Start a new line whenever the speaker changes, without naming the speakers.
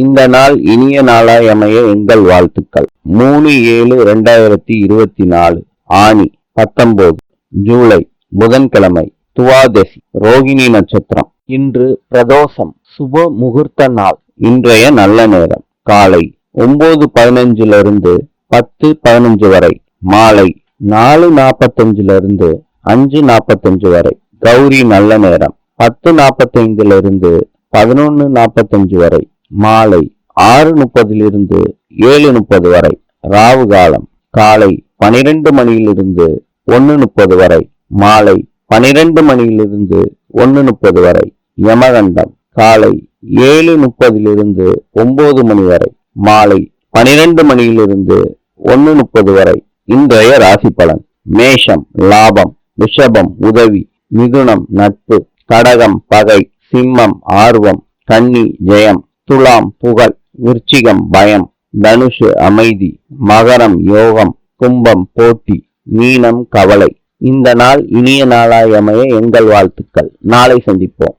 இந்த நாள் இனிய நாளாய் அமைய எங்கள் வாழ்த்துக்கள். மூணு ஏழு ரெண்டாயிரத்தி இருபத்தி நாலு ஆணி பத்தொன்பது ஜூலை புதன்கிழமை துவாதசி ரோகிணி நட்சத்திரம். இன்று பிரதோஷம் சுப முகூர்த்த நாள். இன்றைய நல்ல நேரம் காலை ஒன்பது பதினஞ்சுல இருந்து பத்து பதினஞ்சு வரை மாலை நாலு நாற்பத்தஞ்சுல இருந்து அஞ்சு நாற்பத்தஞ்சு வரை. கௌரி நல்ல நேரம் பத்து நாற்பத்தைந்துல இருந்து பதினொன்னு நாற்பத்தஞ்சு வரை. மாலை ஆறு முப்பதிலிருந்து ஏழு முப்பது வரை ராவு காலம் காலை பனிரெண்டு மணியிலிருந்து ஒன்று முப்பது வரை மாலை பனிரெண்டு மணியிலிருந்து ஒன்று முப்பது வரை யமகண்டம் காலை ஏழு முப்பதிலிருந்து ஒன்பது மணி வரை மாலை பனிரெண்டு மணியிலிருந்து ஒன்று முப்பது வரை இன்றைய ராசி பலன் மேஷம் லாபம் ரிஷபம் உதவி மிதுனம் நட்பு கடகம் பகை சிம்மம் ஆர்வம் கன்னி ஜெயம். துலாம் புகழ் விருச்சிகம் பயம் தனுஷு அமைதி மகரம் யோகம் கும்பம் போட்டி மீனம் கவலை. இந்த நாள் இனிய நாளாய் அமைய எங்கள் வாழ்த்துக்கள். நாளை சந்திப்போம்.